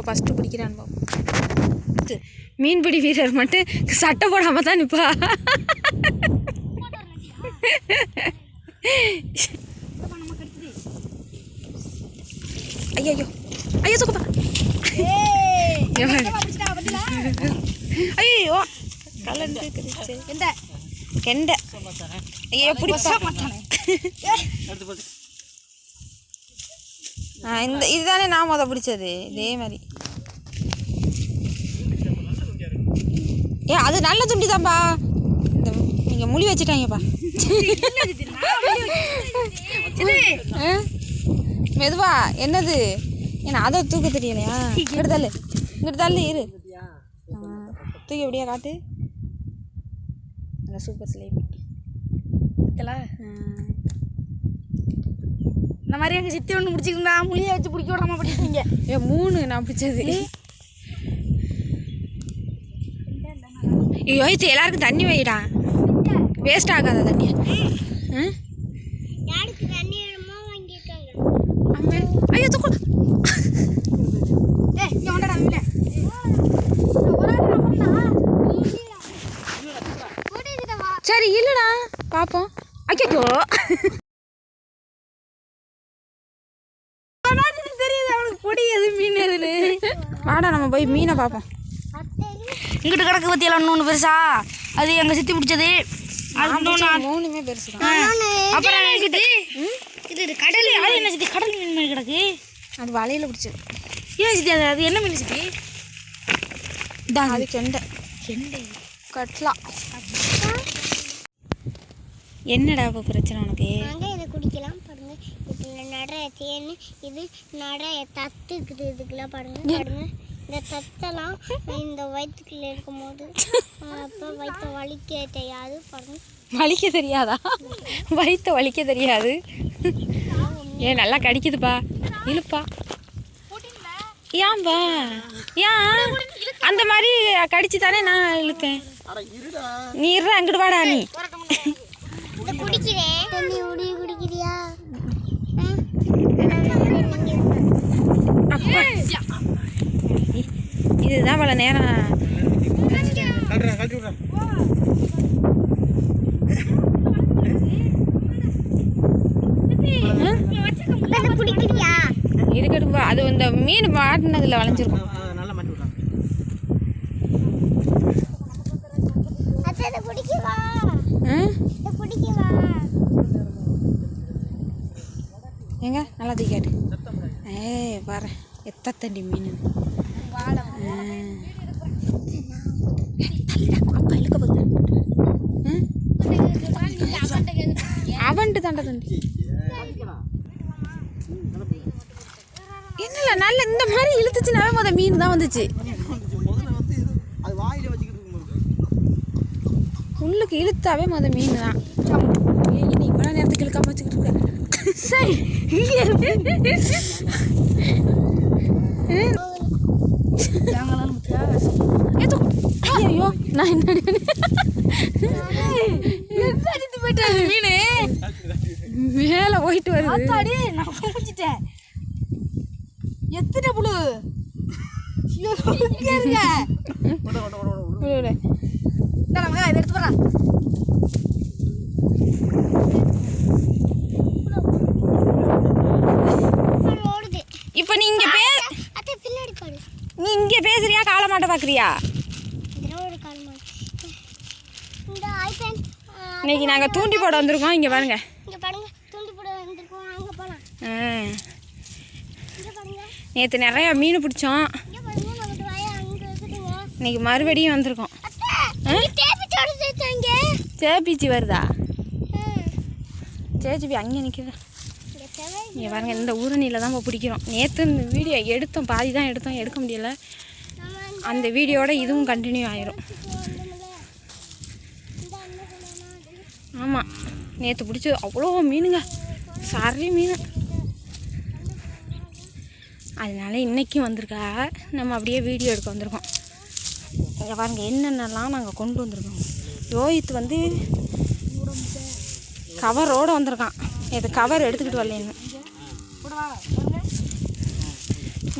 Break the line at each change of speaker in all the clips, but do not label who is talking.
இப்போ ஃபஸ்ட்டு பிடிக்கிறான் பாப்போம் மீன்பிடி வீரர் மட்டும் சட்டை போடாமல் தான் நிற்பா ஐயோ ஐயோ சுக்கப்பா ஐயோ கலந்து
எந்த
கெண்டை. ஐயோ பிடிப்பா. ஆ இந்த இதுதானே நான் மொதல் பிடிச்சது. இதே மாதிரி. ஏ அது நல்ல துண்டி தான்ப்பா இந்த நீங்கள் முழி வச்சுட்டாங்கப்பா. ஆ? மெதுவா என்னது? ஏன்னா அதை தூக்க தெரியலையா? இங்கிட்டு தள்ளு. இங்கிட்டு தள்ளு இரு. தூக்கி எப்படியா காட்டு? நல்லா சூப்பர் சிலேபி
இந்த மாதிரி எங்கள் சித்தி ஒன்று பிடிச்சிருந்தா முழியை வச்சு பிடிக்க விடாம படிப்பீங்க.
ஏ மூணு நான் பிடிச்சது. ஐயோ இது எல்லாருக்கும் தண்ணி வைடா. வேஸ்ட் ஆகாத தண்ணி. ஐயோ தூக்கு.
ஏ இங்கே வந்தடா வீட
சரி இல்லைடா. பார்ப்போம் ஐயோ
பொடி எது மீன் எதுன்னு?
வாடா நம்ம போய் மீனை பார்ப்போம்.
இங்கிட்டு கிடக்கு பத்தியெல்லாம் இன்னொன்று பெருசா? அது எங்கள் சித்தி பிடிச்சது. அது
மூணுமே பெருசு
அப்புறம் என்ன சித்தி? இது இது கடல் அது என்ன சித்தி? கடல் மீன் மாதிரி கிடக்கு.
அது வலையில் பிடிச்சது.
ஏன் சித்தி அது அது என்ன மீன் சித்தி?
அது கெண்டை.
கெண்டை.
கட்லா. என்னடா இப்போ பிரச்சனை உனக்கு?
குடிக்கலாம். தேன் இது நிறைய தத்து இருக்குது இதுக்கெல்லாம் பாருங்க பாருங்க. இந்த தத்தெல்லாம் இந்த வயிற்றுக்குள்ள இருக்கும்போது அப்போ வயிற்ற வலிக்க தெரியாது பாருங்க.
வலிக்க தெரியாதா? வயிற்ற வலிக்க தெரியாது. ஏ நல்லா கடிக்குதுப்பா. இழுப்பா. ஏன்பா ஏன்? அந்த மாதிரி கடிச்சு தானே நான் இழுப்பேன் நீ இருடா அங்கிட்டு வாடா நீ.
இதை குடிக்கிறேன் தண்ணி உடி குடிக்கிறியா
அப்பா இதுதான் இவ்வளோ நேரம்.
அதை
இருக்கட்டுப்பா அது இந்த மீன் மாட்டினதில் வளைஞ்சிருக்கும்.
இதை
எங்க? நல்லா தூக்காட்டு ஏ பாரு. தத்தண்டி மீன் இழுக்க அவன்ட்டு தாண்ட தண்டி என்னல நல்ல இந்த மாதிரி இழுத்துச்சுனாவே முத மீன் தான் வந்துச்சு. உள்ளுக்கு இழுத்தாவே முத மீன் தான். ஏய், நீ இவ்வளோ நேரத்துக்கு இழுக்காம வச்சுக்கிட்டு இருக்க சரி. ஐயோ நான் என்னடி அடித்து போயிட்டேன் மீன் மேலே போயிட்டு வருது
அடி நான் பிடிச்சிட்டேன் எத்தனை புழு இங்க இருங்க நமக்கு இதை எடுத்து வரேன்
ஓடுது
இப்போ நீ இங்கே பே
அத்தை பின்னாடி பாரு
நீ இங்கே பேசுறியா காலை மாட்ட பார்க்குறியா இன்னைக்கு நாங்கள் தூண்டி போட வந்திருக்கோம். இங்கே பாருங்க. நேற்று நிறைய மீன் பிடிச்சோம். இன்னைக்கு மறுபடியும் வந்திருக்கோம். சேப்பீச்சி வருதா? சேச்சிபி அங்கே
செவல்
இங்கே பாருங்க இந்த ஊரணியில் தான் இப்போ பிடிக்கிறோம். நேற்று இந்த வீடியோ எடுத்தோம் பாதி தான் எடுத்தோம் எடுக்க முடியல. அந்த வீடியோட இதுவும் கண்டினியூ ஆயிரும். ஆமாம் நேற்று பிடிச்சது அவ்வளோ மீனுங்க. சரி மீன். அதனால இன்றைக்கும் வந்திருக்கா நம்ம அப்படியே வீடியோ எடுக்க வந்திருக்கோம். இங்கே என்னென்னலாம் நாங்கள் கொண்டு வந்திருக்கோம். ரோஹித் வந்து கவரோடு வந்திருக்கான். இது கவர் எடுத்துக்கிட்டு வரலன்னு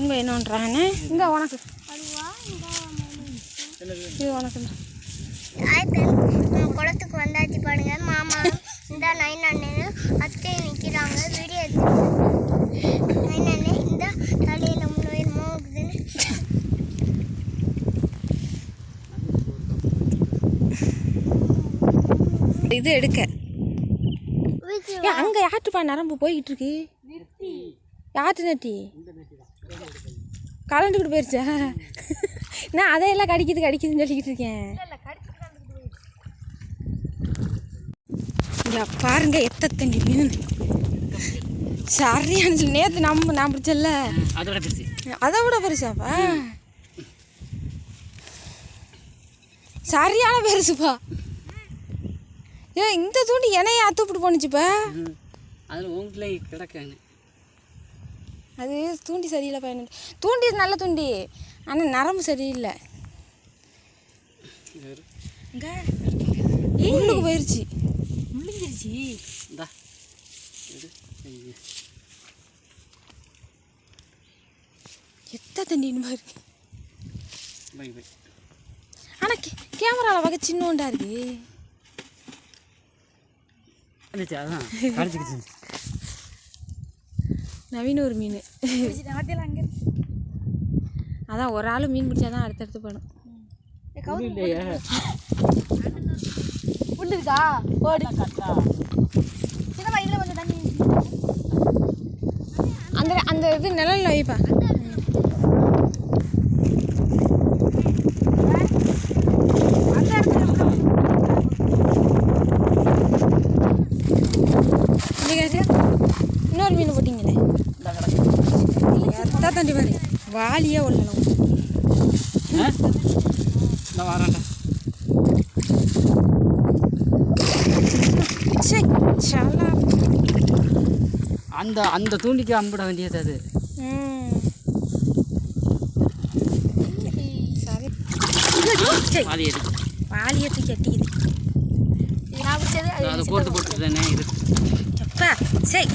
இங்கே என்ன? பண்ணுறாங்கன்னு இங்கே உனக்கு. இது உனக்கு
ஆயிரத்தி குளத்துக்கு வந்தாச்சு பாருங்க மாமா இந்த நைன் அண்ணன் அத்தை நிற்கிறாங்க வீடியோ எடுத்து நைன் அண்ணன் இந்த தலையில் முன்னூறு மோகுதுன்னு
இது எடுக்க. ஏ அங்கே யாட்டுப்பா நரம்பு போய்கிட்டு இருக்கு? யாட்டு நட்டி? கலந்துக்கிட்டு போயிடுச்சா நான் அதையெல்லாம் கடிக்குது கடிக்குதுன்னு சொல்லிக்கிட்டு இருக்கேன். இங்கே பாருங்க எத்த தண்ணி மீன் சரியான சொல்லி நேற்று நம்ம நான் பிடிச்சல
பெருசு
அதை விட பெருசாப்பா சரியான பெருசுப்பா. ஏ இந்த தூண்டி என்னைய அத்துப்பிட்டு போணுச்சுப்பா.
அதில் உங்களை கிடக்காங்க
அது தூண்டி சரியில்லை பையன் தூண்டி நல்ல தூண்டி. ஆனால் நரம்பு சரியில்லை. உள்ளுக்கு போயிருச்சு.
முழுங்கிருச்சு.
எத்த தண்ணின்னு பாரு. ஆனால் கே கேமராவில் பார்க்க சின்னோண்டா இருக்கு
அதான். கடிச்சிக்கிச்சு
நவீன ஒரு மீன். அதான் ஒரு ஆள் மீன் பிடிச்சாதான் அடுத்தடுத்து போகணும். புல்லு இருக்கா? ஓடு அந்த அந்த இது நிழல்ல வைப்பா இன்னொரு மீன் தண்டி மாதிரி வாலியே உள்ளலாம்
இந்த அந்த அந்த தூண்டிக்கு அம்பிட வேண்டியது அது.
வாலியை தூக்கி அட்டிக்குது
அதை கோர்த்து போட்டு தானே இருக்கு.
சரி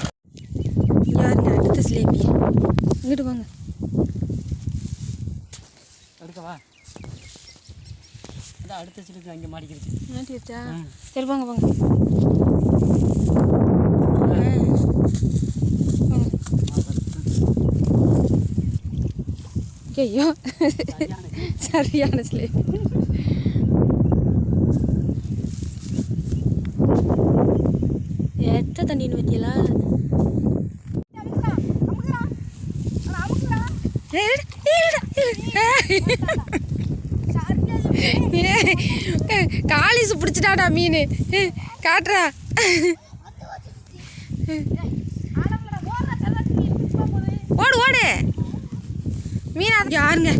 யாருங்க அடுத்த சிலேபி இங்கிட்டு வாங்க
எடுக்கவா அதான் அடுத்த சிலுக்கு அங்கே மாட்டிக்கிடுச்சு
மாட்டி வச்சா
ஆ.
சரி போங்க போங்க. ஆ. போங்க. ஐயோ சரியான சிலேபி எத்த தண்ணின்னு பத்தியலா காலிசு பிடிச்சிட்டாடா மீன். காட்டுறா. ஓடு ஓடு. மீன் யாருங்க?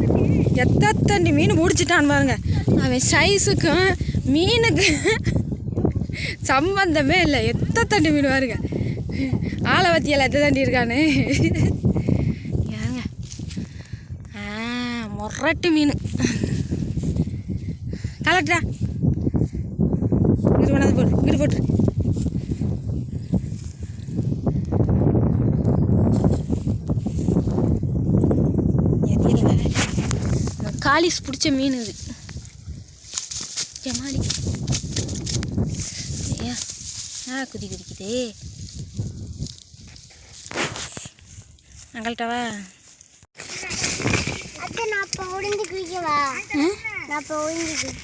எத்தத்தண்டி தண்டி மீன் பிடிச்சிட்டான்னு பாருங்க. அவன் சைஸுக்கும் மீனுக்கு சம்பந்தமே இல்லை. எத்தத்தண்டி மீன் பாருங்க. ஆளை பற்றியெல்லாம் எத்த தண்டி யாருங்க ஆ முரட்டு மீன். கலட்டா இங்கிட்டு கொண்டாந்து போட்டு இங்கிட்டு போட்டு காலிஸ் பிடிச்ச மீன் இது. ஜமாடி ஆ குதி குதிக்குதே? அங்கள்கிட்டவா
நான் இப்போ ஒளிஞ்சு குளிக்கவா நான் இப்போ ஒளிஞ்சு குளிக்க